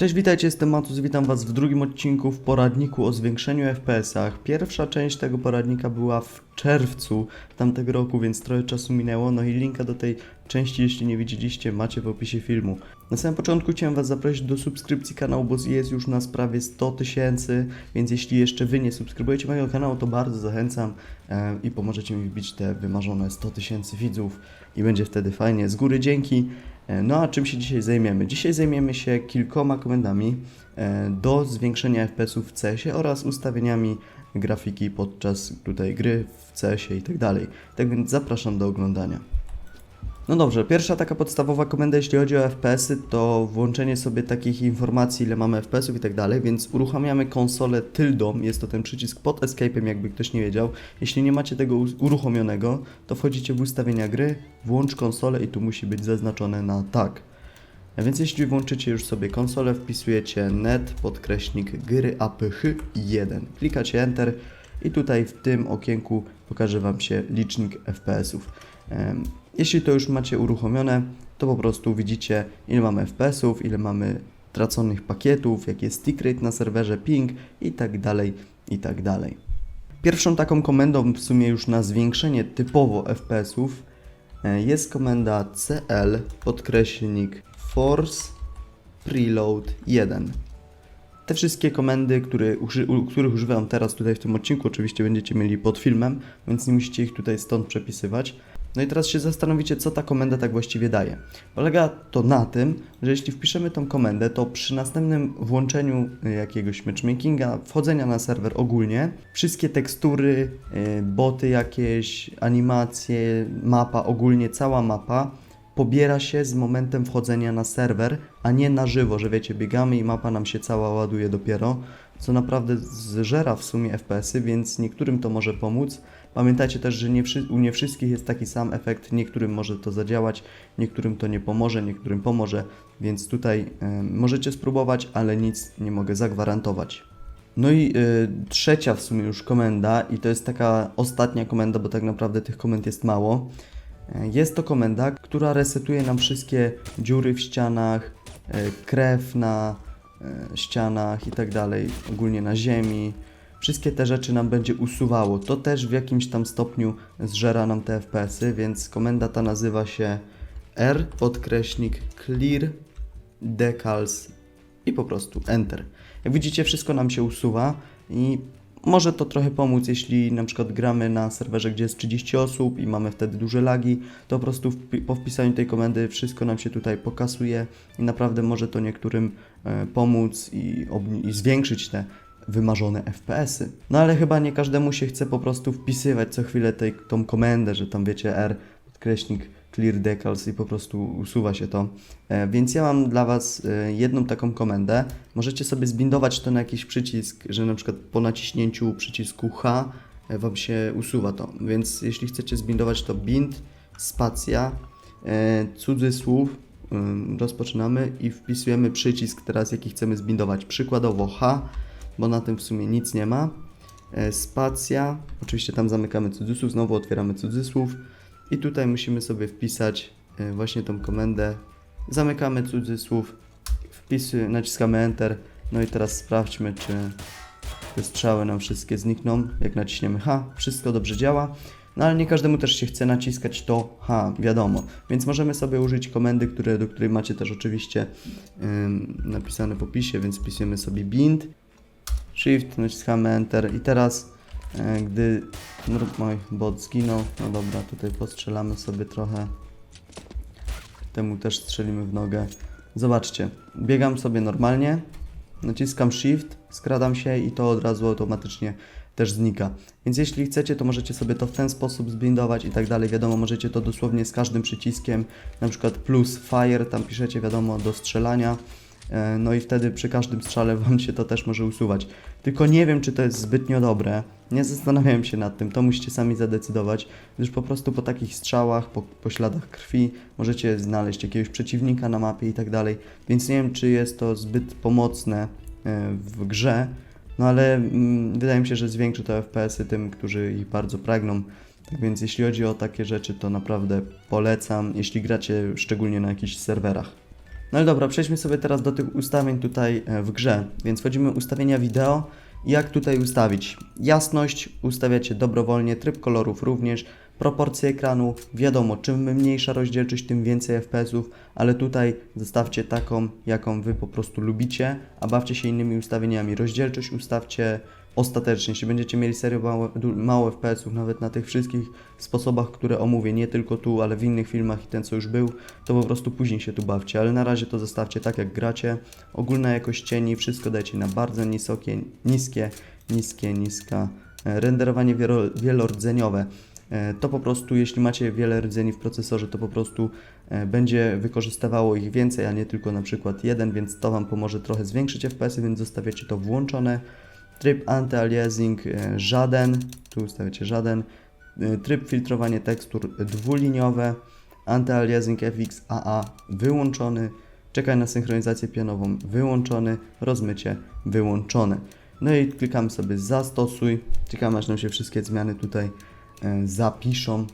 Cześć, witajcie, jestem Matus, witam Was w drugim odcinku w poradniku o zwiększeniu FPS-ach. Pierwsza część tego poradnika była w czerwcu tamtego roku, więc trochę czasu minęło, no i linka do tej części, jeśli nie widzieliście, macie w opisie filmu. Na samym początku chciałem Was zaprosić do subskrypcji kanału, bo jest już nas prawie 100 tysięcy, więc jeśli jeszcze Wy nie subskrybujecie mojego kanału, to bardzo zachęcam e, i pomożecie mi wbić te wymarzone 100 tysięcy widzów i będzie wtedy fajnie. Z góry dzięki. E, No a czym się dzisiaj zajmiemy? Dzisiaj zajmiemy się kilkoma komendami e, do zwiększenia FPS-ów w CS-ie oraz ustawieniami grafiki podczas tutaj gry w CS-ie i tak dalej. Tak więc zapraszam do oglądania. No dobrze, pierwsza taka podstawowa komenda, jeśli chodzi o FPS-y, to włączenie sobie takich informacji, ile mamy FPS-ów i tak dalej, więc uruchamiamy konsolę tyldą, jest to ten przycisk pod escape'em, jakby ktoś nie wiedział. Jeśli nie macie tego uruchomionego, to wchodzicie w ustawienia gry, włącz konsolę i tu musi być zaznaczone na tak. A więc jeśli włączycie już sobie konsolę, wpisujecie net podkreśnik gry aph 1. Klikacie Enter i tutaj w tym okienku pokaże Wam się licznik FPS-ów. Jeśli to już macie uruchomione, to po prostu widzicie ile mamy FPS-ów, ile mamy traconych pakietów, jaki jest tick rate na serwerze, ping i tak dalej, i tak dalej. Pierwszą taką komendą w sumie już na zwiększenie typowo FPS-ów e, jest komenda cl podkreślnik force preload 1. Te wszystkie komendy, których używam teraz tutaj w tym odcinku, oczywiście będziecie mieli pod filmem, więc nie musicie ich tutaj stąd przepisywać. No i teraz się zastanowicie, co ta komenda tak właściwie daje. Polega to na tym, że jeśli wpiszemy tą komendę, to przy następnym włączeniu y, jakiegoś matchmakinga, wchodzenia na serwer ogólnie, wszystkie tekstury, y, boty jakieś, animacje, mapa, ogólnie cała mapa pobiera się z momentem wchodzenia na serwer, a nie na żywo, że wiecie, biegamy i mapa nam się cała ładuje dopiero, co naprawdę zżera w sumie FPS-y, więc niektórym to może pomóc. Pamiętajcie też, że nie u nie wszystkich jest taki sam efekt, niektórym może to zadziałać, niektórym to nie pomoże, niektórym pomoże, więc tutaj y, możecie spróbować, ale nic nie mogę zagwarantować. No i y, trzecia w sumie już komenda, i to jest taka ostatnia komenda, bo tak naprawdę tych komend jest mało. E, Jest to komenda, która resetuje nam wszystkie dziury w ścianach, e, krew na e, ścianach i tak dalej, ogólnie na ziemi. Wszystkie te rzeczy nam będzie usuwało. To też w jakimś tam stopniu zżera nam te FPS-y, więc komenda ta nazywa się R podkreśnik clear decals i po prostu Enter. Jak widzicie, wszystko nam się usuwa i może to trochę pomóc, jeśli na przykład gramy na serwerze, gdzie jest 30 osób i mamy wtedy duże lagi, to po prostu po wpisaniu tej komendy wszystko nam się tutaj pokasuje i naprawdę może to niektórym e, pomóc i, i zwiększyć te wymarzone FPS-y. No ale chyba nie każdemu się chce po prostu wpisywać co chwilę tej, tą komendę, że tam wiecie R, podkreśnik clear decals i po prostu usuwa się to. E, więc ja mam dla Was e, jedną taką komendę. Możecie sobie zbindować to na jakiś przycisk, że na przykład po naciśnięciu przycisku H e, Wam się usuwa to. Więc jeśli chcecie zbindować to bind, spacja, cudzysłów, rozpoczynamy i wpisujemy przycisk teraz, jaki chcemy zbindować. Przykładowo H, bo na tym w sumie nic nie ma. E, Spacja, oczywiście tam zamykamy cudzysłów, znowu otwieramy cudzysłów i tutaj musimy sobie wpisać e, właśnie tą komendę. Zamykamy cudzysłów, wpisy, naciskamy Enter. No i teraz sprawdźmy, czy te strzały nam wszystkie znikną. Jak naciśniemy H, wszystko dobrze działa. No ale nie każdemu też się chce naciskać to H, wiadomo. Więc możemy sobie użyć komendy, które, do której macie też oczywiście napisane w opisie, więc wpisujemy sobie bind, shift, naciskamy Enter i teraz e, gdy no, mój bot zginął, no dobra, tutaj postrzelamy sobie trochę. Temu też strzelimy w nogę. Zobaczcie, biegam sobie normalnie, naciskam Shift, skradam się i to od razu automatycznie też znika. Więc jeśli chcecie, to możecie sobie to w ten sposób zbindować i tak dalej. Wiadomo, możecie to dosłownie z każdym przyciskiem, na przykład plus fire, tam piszecie wiadomo do strzelania. E, No i wtedy przy każdym strzale Wam się to też może usuwać. Tylko nie wiem, czy to jest zbytnio dobre. Nie zastanawiałem się nad tym, to musicie sami zadecydować, gdyż po prostu po takich strzałach, po, po śladach krwi możecie znaleźć jakiegoś przeciwnika na mapie i tak dalej. Więc nie wiem, czy jest to zbyt pomocne e, w grze, no ale mm, wydaje mi się, że zwiększy to FPS-y tym, którzy ich bardzo pragną. Tak więc jeśli chodzi o takie rzeczy, to naprawdę polecam, jeśli gracie szczególnie na jakichś serwerach. No ale dobra, przejdźmy sobie teraz do tych ustawień tutaj e, w grze. Więc wchodzimy ustawienia wideo. Jak tutaj ustawić? Jasność ustawiacie dobrowolnie, tryb kolorów również, proporcje ekranu, wiadomo, czym mniejsza rozdzielczość, tym więcej FPS-ów, ale tutaj zostawcie taką, jaką Wy po prostu lubicie, a bawcie się innymi ustawieniami. Rozdzielczość ustawcie ostatecznie, jeśli będziecie mieli serio mało, du- mało FPS-ów, nawet na tych wszystkich sposobach, które omówię, nie tylko tu, ale w innych filmach i ten, co już był, to po prostu później się tu bawcie, ale na razie to zostawcie tak, jak gracie. Ogólna jakość cieni, wszystko dajcie na bardzo nisokie, niskie, niskie, niska. E, Renderowanie wielo, wielordzeniowe. E, To po prostu, jeśli macie wiele rdzeni w procesorze, to po prostu e, będzie wykorzystywało ich więcej, a nie tylko na przykład jeden, więc to Wam pomoże trochę zwiększyć FPS-y, więc zostawiacie to włączone. Tryb anti-aliasing e, żaden, tu ustawiacie żaden. E, Tryb filtrowanie tekstur dwuliniowe. Anti-aliasing FX AA wyłączony. Czekaj na synchronizację pionową wyłączony. Rozmycie wyłączone. No i klikamy sobie zastosuj. Czekamy aż nam się wszystkie zmiany tutaj e, zapiszą.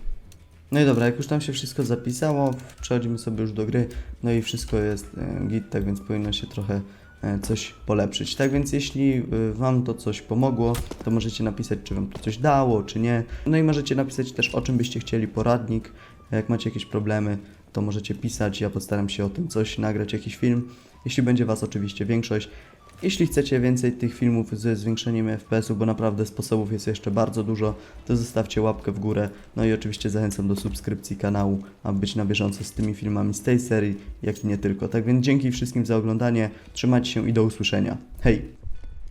No i dobra, jak już tam się wszystko zapisało, przechodzimy sobie już do gry, no i wszystko jest git, tak więc powinno się trochę coś polepszyć. Tak więc jeśli e, Wam to coś pomogło, to możecie napisać, czy Wam to coś dało, czy nie. No i możecie napisać też, o czym byście chcieli poradnik. Jak macie jakieś problemy, to możecie pisać, ja postaram się o tym coś nagrać, jakiś film, jeśli będzie Was oczywiście większość. Jeśli chcecie więcej tych filmów ze zwiększeniem FPS-u, bo naprawdę sposobów jest jeszcze bardzo dużo, to zostawcie łapkę w górę. No i oczywiście zachęcam do subskrypcji kanału, aby być na bieżąco z tymi filmami z tej serii, jak i nie tylko. Tak więc dzięki wszystkim za oglądanie, trzymajcie się i do usłyszenia. Hej!